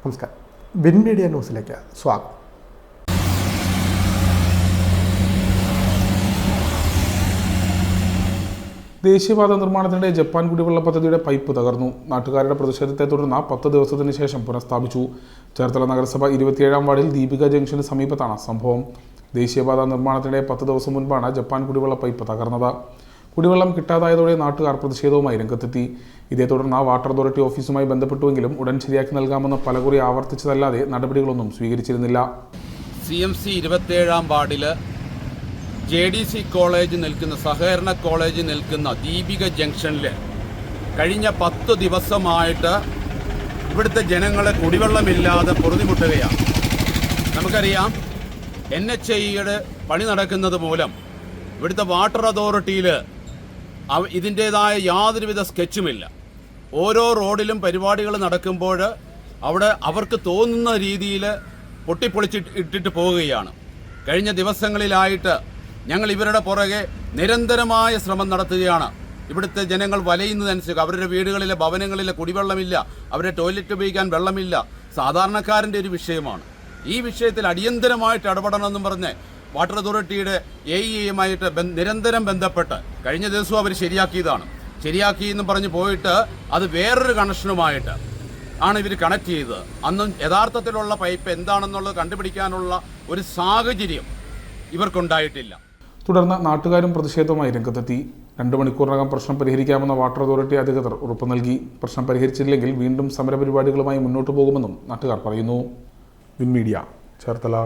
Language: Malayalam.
നമസ്കാരം. വിൻ മീഡിയ ന്യൂസിലേക്ക് സ്വാഗതം. ദേശീയപാത നിർമ്മാണത്തിനിടെ ജപ്പാൻ കുടിവെള്ള പദ്ധതിയുടെ പൈപ്പ് തകർന്നു. നാട്ടുകാരുടെ പ്രതിഷേധത്തെ തുടർന്ന് പത്ത് ദിവസത്തിന് ശേഷം പുനഃസ്ഥാപിച്ചു. ചേർത്തല നഗരസഭ ഇരുപത്തിയേഴാം വാർഡിൽ ദീപിക ജംഗ്ഷന് സമീപത്താണ് സംഭവം. ദേശീയപാത നിർമ്മാണത്തിനിടെ പത്ത് ദിവസം മുൻപാണ് ജപ്പാൻ കുടിവെള്ള പൈപ്പ് തകർന്നത്. കുടിവെള്ളം കിട്ടാതായതോടെ നാട്ടുകാർ പ്രതിഷേധവുമായി രംഗത്തെത്തി. ഇതേ തുടർന്ന് ആ വാട്ടർ അതോറിറ്റി ഓഫീസുമായി ബന്ധപ്പെട്ടുവെങ്കിലും ഉടൻ ശരിയാക്കി നൽകാമെന്ന് പലകുറി ആവർത്തിച്ചതല്ലാതെ നടപടികളൊന്നും സ്വീകരിച്ചിരുന്നില്ല. സി എം സി ഇരുപത്തേഴാം വാർഡിൽ ജെ ഡി സി കോളേജ് നിൽക്കുന്ന സഹകരണ കോളേജ് നിൽക്കുന്ന ദീപിക ജംഗ്ഷനിൽ കഴിഞ്ഞ പത്ത് ദിവസമായിട്ട് ഇവിടുത്തെ ജനങ്ങളെ കുടിവെള്ളമില്ലാതെ പൊറുതിമുട്ടുകയാണ്. നമുക്കറിയാം എൻ എച്ച് ഐയുടെ പണി നടക്കുന്നത് മൂലം ഇവിടുത്തെ വാട്ടർ അതോറിറ്റിയിൽ ഇതിന്റേതായ യാതൊരുവിധ സ്കെച്ചുമില്ല. ഓരോ റോഡിലും പരിപാടികൾ നടക്കുമ്പോൾ അവിടെ അവർക്ക് തോന്നുന്ന രീതിയിൽ പൊട്ടിപ്പൊളിച്ചിട്ട് ഇട്ടിട്ട് പോവുകയാണ്. കഴിഞ്ഞ ദിവസങ്ങളിലായിട്ട് ഞങ്ങൾ ഇവരുടെ പുറകെ നിരന്തരമായ ശ്രമം നടത്തുകയാണ്. ഇവിടുത്തെ ജനങ്ങൾ വലയുന്നതനുസരിച്ച് അവരുടെ വീടുകളിലെ ഭവനങ്ങളിലെ കുടിവെള്ളമില്ല അവരുടെ ടോയ്ലറ്റ് ഉപയോഗിക്കാൻ വെള്ളമില്ല സാധാരണക്കാരന്റെ ഒരു വിഷയമാണ്. ഈ വിഷയത്തിൽ അടിയന്തരമായിട്ട് ഇടപെടണമെന്നും പറഞ്ഞ് വാട്ടർ അതോറിറ്റിയുടെ എ ഇ എയുമായിട്ട് നിരന്തരം ബന്ധപ്പെട്ട് കഴിഞ്ഞ ദിവസവും അവർ ശരിയാക്കിയതാണ്. ശരിയാക്കി എന്ന് പറഞ്ഞ് പോയിട്ട് അത് വേറൊരു കണക്ഷനുമായിട്ട് ആണ് ഇവർ കണക്ട് ചെയ്തത്. അന്നും യഥാർത്ഥത്തിലുള്ള പൈപ്പ് എന്താണെന്നുള്ളത് കണ്ടുപിടിക്കാനുള്ള ഒരു സാഹചര്യം ഇവർക്കുണ്ടായിട്ടില്ല. തുടർന്ന് നാട്ടുകാരും പ്രതിഷേധവുമായി രംഗത്തെത്തി. രണ്ട് മണിക്കൂറിനകം പ്രശ്നം പരിഹരിക്കാമെന്ന വാട്ടർ അതോറിറ്റി അധികൃതർ ഉറപ്പ് നൽകി. പ്രശ്നം പരിഹരിച്ചില്ലെങ്കിൽ വീണ്ടും സമരപരിപാടികളുമായി മുന്നോട്ട് പോകുമെന്നും നാട്ടുകാർ പറയുന്നു. Win media Cherthala